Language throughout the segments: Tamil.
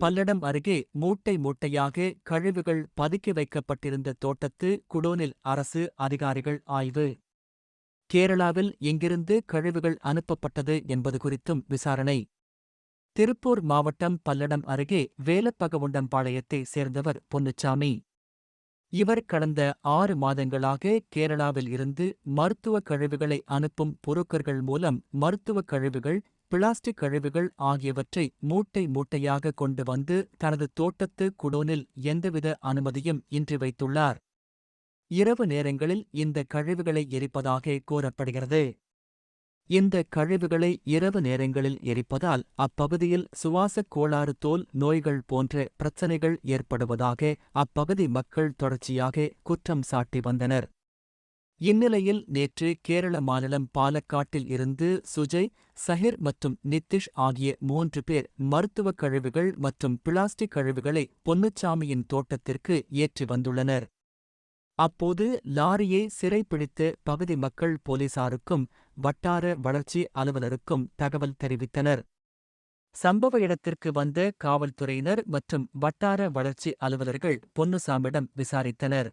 பல்லடம் அருகே மூட்டை மூட்டையாக கழிவுகள் பதுக்கி வைக்கப்பட்டிருந்த தோட்டத்து குடோனில் அரசு அதிகாரிகள் ஆய்வு. கேரளாவில் எங்கிருந்து கழிவுகள் அனுப்பப்பட்டது என்பது குறித்தும் விசாரணை. திருப்பூர் மாவட்டம் பல்லடம் அருகே வேலப்பகவுண்டம்பாளையத்தை சேர்ந்தவர் பொன்னுச்சாமி. இவர் கடந்த ஆறு மாதங்களாக கேரளாவில் இருந்து மருத்துவக் கழிவுகளை அனுப்பும் புரோக்கர்கள் மூலம் மருத்துவக் கழிவுகள் பிளாஸ்டிக் கழிவுகள் ஆகியவற்றை மூட்டை மூட்டையாக கொண்டு வந்து தனது தோட்டத்து குடோனில் எந்தவித அனுமதியும் இன்றி வைத்துள்ளார். இரவு நேரங்களில் இந்த கழிவுகளை எரிப்பதாக கூறப்படுகிறது. இந்த கழிவுகளை இரவு நேரங்களில் எரிப்பதால் அப்பகுதியில் சுவாசக் கோளாறு தோல் நோய்கள் போன்ற பிரச்சினைகள் ஏற்படுவதாக அப்பகுதி மக்கள் தொடர்ச்சியாக குற்றம் சாட்டி வந்தனர். இந்நிலையில் நேற்று கேரள மாநிலம் பாலக்காட்டில் இருந்து சுஜய் சஹிர் மற்றும் நித்திஷ் ஆகிய மூன்று பேர் மருத்துவக் கழிவுகள் மற்றும் பிளாஸ்டிக் கழிவுகளை பொன்னுச்சாமியின் தோட்டத்திற்கு ஏற்றி வந்துள்ளனர். அப்போது லாரியை சிறைப்பிடித்து பகுதி மக்கள் போலீசாருக்கும் வட்டார வளர்ச்சி அலுவலருக்கும் தகவல் தெரிவித்தனர். சம்பவ இடத்திற்கு வந்த காவல்துறையினர் மற்றும் வட்டார வளர்ச்சி அலுவலர்கள் பொன்னுசாமிடம் விசாரித்தனர்.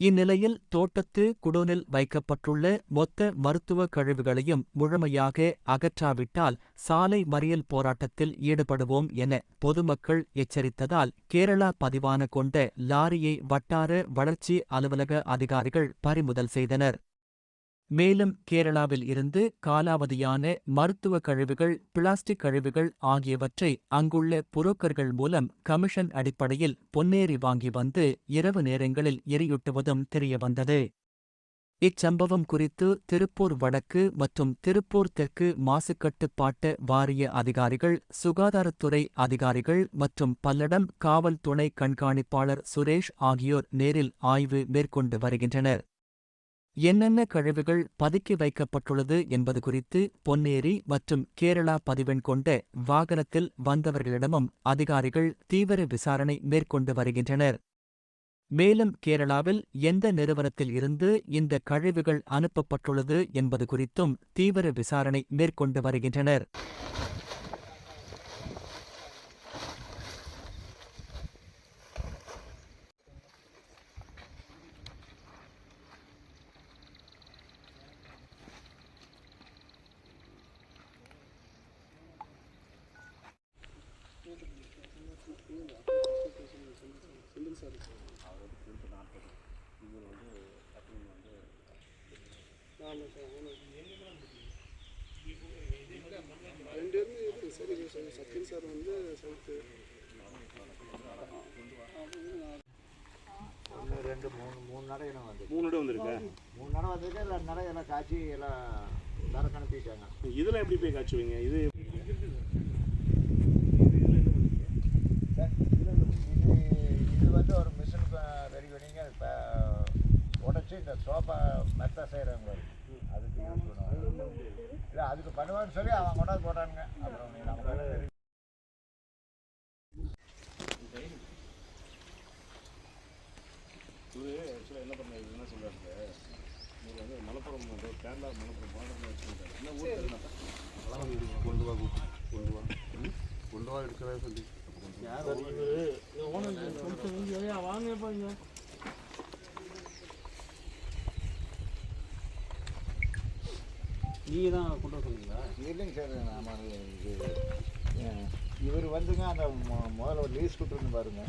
இந்நிலையில் தோட்டத்து குடோனில் வைக்கப்பட்டுள்ள மொத்த மருத்துவ கழிவுகளையும் முழுமையாக அகற்றாவிட்டால் சாலை மறியல் போராட்டத்தில் ஈடுபடுவோம் என பொதுமக்கள் எச்சரித்ததால் கேரளா பதிவான கொண்ட லாரியை வட்டார வளர்ச்சி அலுவலக அதிகாரிகள் பறிமுதல் செய்தனர். மேலும் கேரளாவில் இருந்து காலாவதியான மருத்துவ கழிவுகள் பிளாஸ்டிக் கழிவுகள் ஆகியவற்றை அங்குள்ள புரோக்கர்கள் மூலம் கமிஷன் அடிப்படையில் பொன்னேறி வாங்கி வந்து இரவு நேரங்களில் எரியூட்டுவதும் தெரியவந்தது. இச்சம்பவம் குறித்து திருப்பூர் வடக்கு மற்றும் திருப்பூர் தெற்கு மாசுக்கட்டுப்பாட்டு வாரிய அதிகாரிகள் சுகாதாரத்துறை அதிகாரிகள் மற்றும் பல்லடம் காவல் துணை கண்காணிப்பாளர் சுரேஷ் ஆகியோர் நேரில் ஆய்வு மேற்கொண்டு வருகின்றனர். என்னென்ன கழிவுகள் பதுக்கி வைக்கப்பட்டுள்ளது என்பது குறித்து பொன்னேரி மற்றும் கேரளா பதிவெண் கொண்ட வாகனத்தில் வந்தவர்களிடமும் அதிகாரிகள் தீவிர விசாரணை மேற்கொண்டு வருகின்றனர். மேலும் கேரளாவில் எந்த நிறுவனத்தில் இருந்து இந்த கழிவுகள் அனுப்பப்பட்டுள்ளது என்பது குறித்தும் தீவிர விசாரணை மேற்கொண்டு வருகின்றனர். ரெண்டு இருந்து சரி சரி சார் வந்து சவுத்து ஒன்று ரெண்டு மூணு மூணு நடை என்ன வந்து மூணு இடம் வந்திருக்கா? மூணு நடை வந்திருக்கு ரெண்டு நடை எல்லாம் காய்ச்சி எல்லாம் தரக்கு அனுப்பிட்டாங்க இதெல்லாம் எப்படி போய் காய்ச்சுவீங்க இது சார், இதுல இது இது வந்து ஒரு மிஷின் ரெடி பண்ணிங்க இப்போ உடச்சி இந்த சோஃபா மெத்த செய்கிறவங்க அதுக்கு யூஸ் பண்ணுவாங்க. இல்லை அதுக்கு பண்ணுவான்னு சொல்லி அவன் கொண்டாந்து போட்டானுங்க. அப்புறம் நம்ம இவரு ஆக்சுவலாக என்ன பண்ணாரு? என்ன சொல்றாரு இவர் வந்து மலப்புரம் வந்து கேரளா மலப்புரம் பாடல் வச்சுருக்காரு. என்ன ஊர் கொண்டு வா கொண்டு வா. கொண்டு வா. எடுக்கிறதா சொல்லி. நீங்கள் தான் கொண்டு வர சொன்னீங்களா? இல்லைங்க சார் அஹ், இவர் வந்துங்க அந்த முதல்ல ஒரு லீஸ் கொடுத்துருந்து பாருங்க.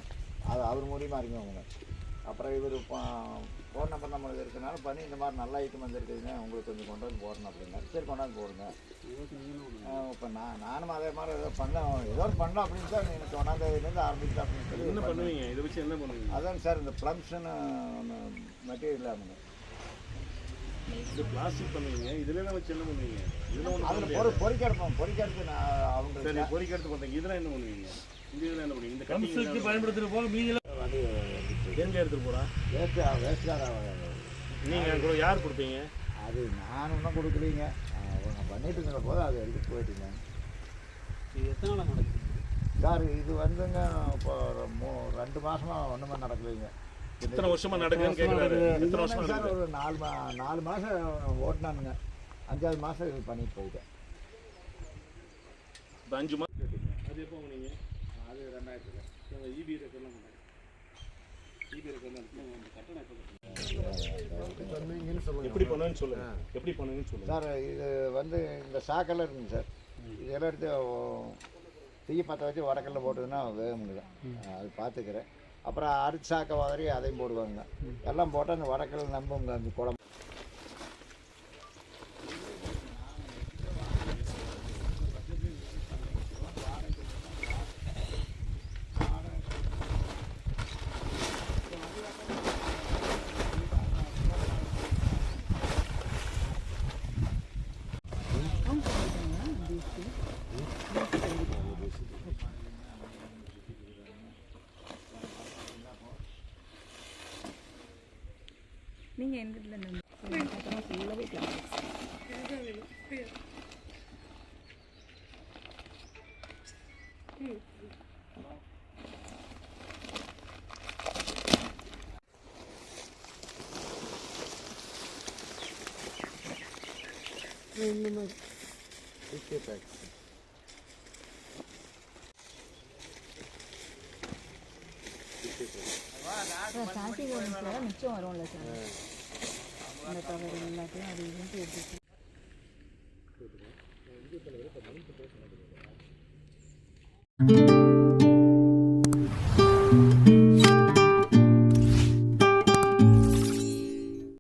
அது அவர் மூலியமாக அறிமுகங்க அப்புறம் இவர் ஃபோன் நம்பர் நம்மளுக்கு இருக்கனால பண்ணி இந்த மாதிரி நல்ல ஐட்டம் வந்துருக்குதுங்க உங்களுக்கு கொஞ்சம் கொண்டு வந்து போடணும் அப்படின்னாரு. சரி கொண்டாந்து போடுங்க. இப்போ நான் நானும் அதே மாதிரி ஏதோ பண்ணோம் ஏதோ ஒரு பண்ணோம் அப்படின்னு சார் எனக்கு ஒன்றாந்தேதியிலேருந்து ஆரம்பிச்சு அப்படின்னு சொல்லி என்ன பண்ணேன். பண்ணுவீங்க? இதை வச்சு என்ன பண்ணுவீங்க? அதாங்க சார் இந்த ப்ளம்ஸ்னு மெட்டீரியல் ஆகுங்க இது பிளாஸ்டிக் பண்ணுவீங்க. இதுல எல்லாம் வச்சு என்ன பண்ணுவீங்க இதெல்லாம் அதில் பொறி பொறிக்கெடுப்போம் பொறிக்கெடுத்து நான் அவங்க சரி பொறிக்கிறது பண்ணுறீங்க இதெல்லாம் என்ன பண்ணுவீங்க? இந்த இதெல்லாம் என்ன பண்ணுவீங்க? இந்த கம்ப்யூட்டர் பயன்படுத்துகிற போக மீதியில் அது எங்க எடுத்துட்டு போறா வேஸ்ட் வேஸ்ட்டாக நீங்க கூட யார் கொடுப்பீங்க? அது நான் ஒன்றும் கொடுக்கலீங்க. அவங்க பண்ணிட்டு இருக்கிற போது அதை எடுத்துட்டு போயிட்டீங்க இது எத்தனை நாளாக நடக்குது? சார் இது வந்துங்க இப்போ மூ ரெண்டு மாதமாக ஒன்றுமே நடக்கலைங்க. எத்தனை வருஷமா நடக்குதுன்னு கேக்குறாரு. எத்தனை வருஷமா சார் ஒரு நாலு மா நாலு மாதம் ஓட்டினானுங்க. அஞ்சாவது மாதம் இது பண்ணிட்டு போயிட்டேன். இந்த அஞ்சு மாசம் அது எப்போ வாங்குனீங்க அது ரெண்டாயிரத்துல. இபி ரெக்கர்லாம் பண்ணாங்க இபி ரெக்கர்லாம் இருக்கு. கட்டணம் எப்போ கட்டணும்? எப்படி பண்ணுவேன்னு சொல்லுங்க. எப்படி பண்ணுவீங்கன்னு சொல்லுங்க. சார் இது வந்து இந்த சாக்கெல்லாம் இருக்குங்க சார். இதெல்லாம் எடுத்து தீயை பற்ற வச்சு வடக்கல்ல போட்டதுன்னா வேகுங்க அது பார்த்துக்கிறேன் அப்புறம் அரிசாக்க மாதிரி அதையும் போடுவாங்க. எல்லாம் போட்டால் அந்த வடக்கில் நம்புங்க அந்த குழம்பு. நீங்க எந்த இதுல இருந்து அப்புறம் ஃபுல்லாவே கிளாஸ் கார்த்திகை ஒன்றில் மிச்சம் வரும்ல சார் அந்த கவர் எல்லாத்தையும் அது இதுன்ட்டு எடுத்து